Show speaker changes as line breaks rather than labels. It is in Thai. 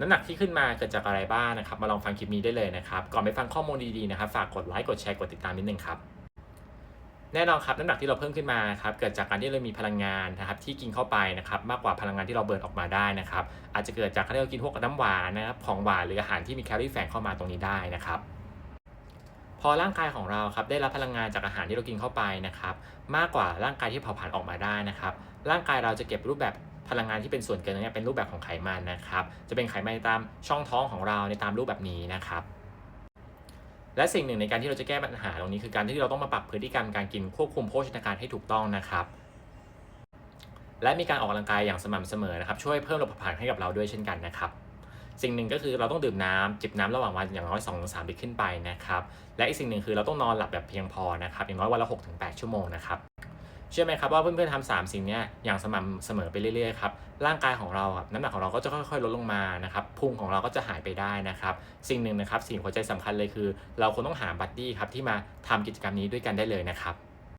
น้ำหนักที่ขึ้นมาเกิดจากอะไรบ้างนะครับ มาลองฟังคลิปนี้ได้เลยนะครับ ก่อนไปฟังข้อมูลดีๆนะครับ ฝากกดไลค์ กดแชร์ กดติดตามนิดนึงครับ แน่นอนครับน้ำหนักที่เราเพิ่มขึ้นมาครับเกิดจากการที่เรามีพลังงานนะครับที่กินเข้าไปนะครับมากกว่าพลังงานที่เราเบิร์นออกมาได้นะครับ อาจจะเกิดจากการที่เรากินพวกน้ำหวานนะครับของหวานหรืออาหารที่มีแคลอรี่แฝงเข้ามาตรงนี้ได้นะครับพอร่างกายของเราครับได้รับพลังงานจากอาหารที่เรากินเข้าไปนะครับมากกว่าร่างกายที่เผาผลาญออกมาได้นะครับ ร่างกายเราจะเก็บรูปแบบ พลังงานที่เป็นส่วนเกินเนี่ยเป็นรูปแบบของไขมันนะครับ จะเป็นไขมันตามช่องท้องของเราในตามรูปแบบนี้นะครับ และสิ่งหนึ่งในการที่เราจะแก้ปัญหาตรงนี้คือการที่เราต้องมาปรับพฤติกรรมการกินควบคุมโภชนาการให้ถูกต้องนะครับ และมีการออกกำลังกายอย่างสม่ำเสมอนะครับ ช่วยเพิ่มระบบผาผลาญให้กับเราด้วยเช่นกันนะครับสิ่งหนึ่งก็คือเราต้องดื่มน้ำจิบน้ำระหว่างวันอย่างน้อย2-3ลิตรขึ้นไปนะครับ และอีกสิ่งหนึ่งคือเราต้องนอนหลับแบบเพียงพอนะครับอย่างน้อยวันละ6-8ชั่วโมงนะครับ เชื่อไหมครับว่าเพื่อนๆทำสามสิ่งนี้อย่างสม่ำเสมอไปเรื่อยๆครับร่างกายของเราอะน้ำหนักของเราก็จะค่อยๆลดลงมานะครับพุงของเราก็จะหายไปได้นะครับสิ่งหนึ่งนะครับสิ่งหัวใจสำคัญเลยคือ เราควรต้องหาบัดดี้ครับที่มาทำกิจกรรมนี้ด้วยกันได้เลยนะครับ